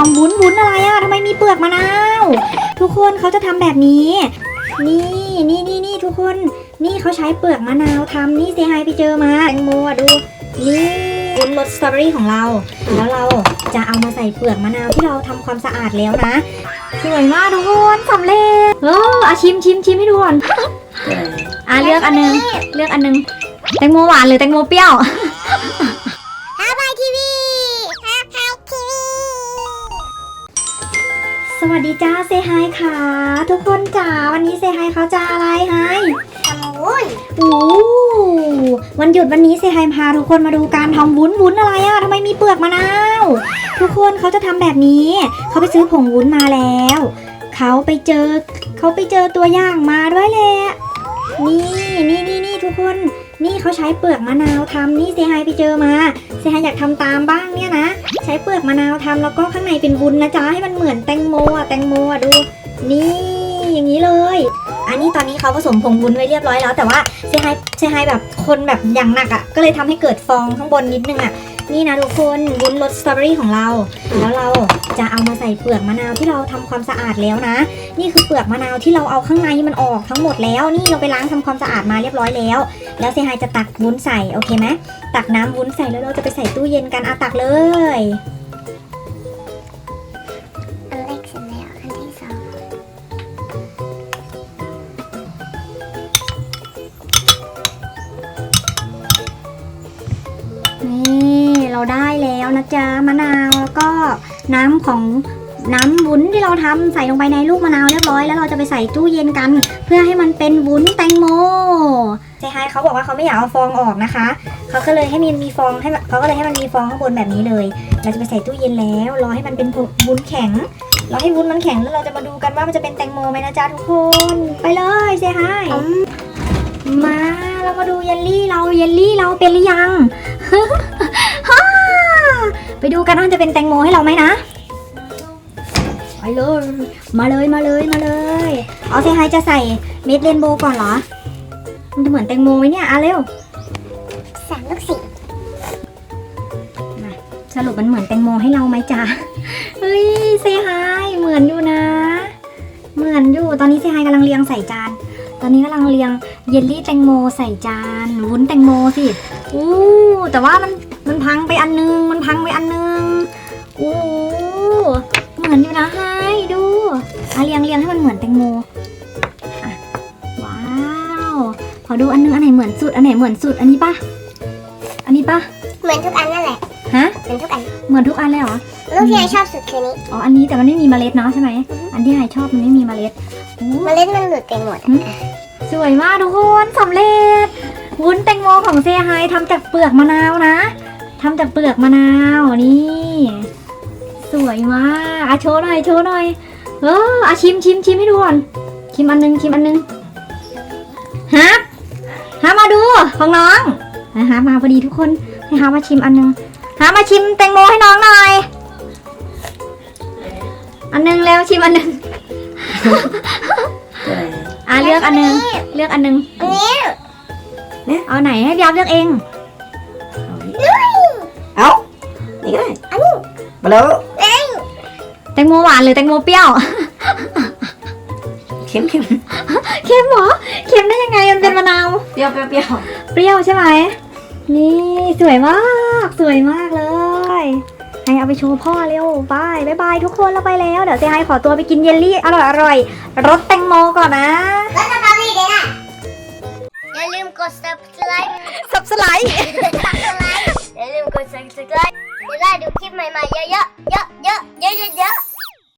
ทำวุ้นวุ้นอะไรอะทำไมมีเปลือกมะนาว ทุกคนเขาจะทำแบบนี้ นี่นี่นี่นี่ทุกคน นี่เขาใช้เปลือกมะนาวทำนี่เซฮายไปเจอมาแตงโมอะดูนี่วุ้นรสสตรอเบอรี่ของเรา แล้วเราจะเอามาใส่เปลือกมะนาวที่เราทำความสะอาดแล้วนะสวยมากทุกคนสำเร็จเอออาชิมชิมชิมให้ดูก่อนอะเลือกอันหนึงเลือกอันหนึงแตงโมหวานหรือแตงโมเปรี้ยว วัสดีจ้าเซฮายค่ะ ทุกคนจ๋าวันนี้เซฮายเขาจะอะไรให้ทำวุ้นโอ้วันหยุดวันนี้เซฮายพาทุกคนมาดูการทำวุ้นวุ้นอะไรอะทำไมมีเปลือกมะนาวทุกคนเขาจะทำแบบนี้ เขาไปซื้อผงวุ้นมาแล้ว เขาไปเจอเขาไปเจอตัวอย่างมาด้วยแหละนี่นี่นี่นี่ทุกคน นี่เขาใช้เปลือกมะนาวทำนี่เซฮายไปเจอมาเซฮายอยากทำตามบ้างเนี่ยนะ ใช้เปลือกมะนาวทำแล้วก็ข้างในเป็นวุ้นนะจ๊ะให้มันเหมือนแตงโมอะแตงโมอะดู นี่อย่างนี้เลย อันนี้ตอนนี้เขาผสมผงวุ้นไว้เรียบร้อยแล้วแต่ว่าเซฮายเซฮายแบบคนแบบอย่างหนักอะก็เลยทำให้เกิดฟองข้างบนนิดนึงอะ นี่นะทุกคนวุ้นรสสตรอเบอรี่ของเรา แล้วเราจะเอามาใส่เปลือกมะนาวที่เราทำความสะอาดแล้วนะ นี่คือเปลือกมะนาวที่เราเอาข้างในมันออกทั้งหมดแล้ว นี่เราไปล้างทำความสะอาดมาเรียบร้อยแล้ว แล้วเซฮายจะตักวุ้นใส่โอเคไหมตักน้ำวุ้นใส่แล้วเราจะไปใส่ตู้เย็นกันอาตักเลย แล้วนะจ๊ะมะนาวแล้วก็น้ำของน้ำวุ้นที่เราทำใส่ลงไปในลูกมะนาวเรียบร้อยแล้วเราจะไปใส่ตู้เย็นกัน เพื่อให้มันเป็นวุ้นแตงโมเซฮายเขาบอกว่าเขาไม่อยากเอาฟองออกนะคะเขาก็เลยให้มันมีฟองให้มันเขาก็เลยให้มันมีฟองข้างบนแบบนี้เลย เราจะไปใส่ตู้เย็นแล้วรอให้มันเป็นวุ้นแข็งรอให้วุ้นมันแข็งแล้วเราจะมาดูกันว่ามันจะเป็นแตงโมไหมนะจ๊ะทุกคนไปเลยเซฮายอืมมาเรามาดูเยลลี่เราเยลลี่เราเป็นหรือยังฮ่า ไปดูกันว่าจะเป็นแตงโมให้เราไหมนะ ไปเลย มาเลยมาเลยมาเลย เอาเซฮายจะใส่เม็ดเรนโบว์ก่อนเหรอ มันจะเหมือนแตงโมไหมเนี่ยอะเร็วสามลูกศิสรุปมันเหมือนแตงโมให้เราไหมจ๊ะ เฮ้ยเซฮายเหมือนอยู่นะ เหมือนอยู่ ตอนนี้เซฮายกำลังเรียงใส่จานต อนนี้กำลังเรียงเยลลี่แตงโมใส่จานวุ้นแตงโมสิอู้แต่ว่ามันมันพังไปอันนึง มันพังไปอันนึงอู้เหมือนอยู่นะไฮดูอะเรียงเรียงให้มันเหมือนแตงโมอะว้าวขอดูอันนึงอันไหนเหมือนสุดอันไหนเหมือนสุดอันนี้ปะอันนี้ปะเหมือนทุกอันนั่นแหละฮะเหมือนทุกอันเหมือนทุกอันเลยเหรอลูกที่ไอชอบสุดคือนี้อ๋ออันนี้แต่มันไม่มีเมล็ดเนาะใช่ไหมอันที่ไฮชอบมันไม่มีเมล็ดโอ้เมล็ดมันหลุดไปหมด สวยมากทุกคนสำเร็จ วุ้นแตงโมของเซไฮทำจากเปลือกมะนาวนะทำจากเปลือกมะนาวนี่ สวยมากอะโชว์หน่อยโชว์หน่อยเอออะชิมชิมชิมให้ดูก่อนชิมอันนึงชิมอันนึงฮะฮะมาดูของน้องนะฮะมาพอดีทุกคนให้ฮามาชิมอันนึงฮามาชิมแตงโมให้น้องหน่อยอันนึงแล้วชิมอันนึงอะ เลือกอันนึง เลือกอันนึงอันนี้เอาไหนให้พี่ยับเลือกเอง เอานี่ก็ได้มาแล้วแตงโมหวานหรือแตงโมเปรี้ยว เค็มเค็มเค็มเหรอ เค็มได้ยังไงมันเป็นมะนาว เปรี้ยวเปรี้ยวเปรี้ยวเปรี้ยวใช่ไหม นี่สวยมาก สวยมากเลย ให้เอาไปโชว์พ่อเร็วบายบายบายทุกคนเราไปแล้ว เดี๋ยวเซไฮขอตัวไปกินเยลลี่อร่อยอร่อยรสแตงโมก่อนนะ แล้วจะทำอะไรดีนะอย่าลืมกด subscribe สับสไลด์ subscribe อย่าลืมกด subscribe จะได้ดูคลิปใหม่ๆเยอะๆเยอะๆเยอะๆเยอะๆ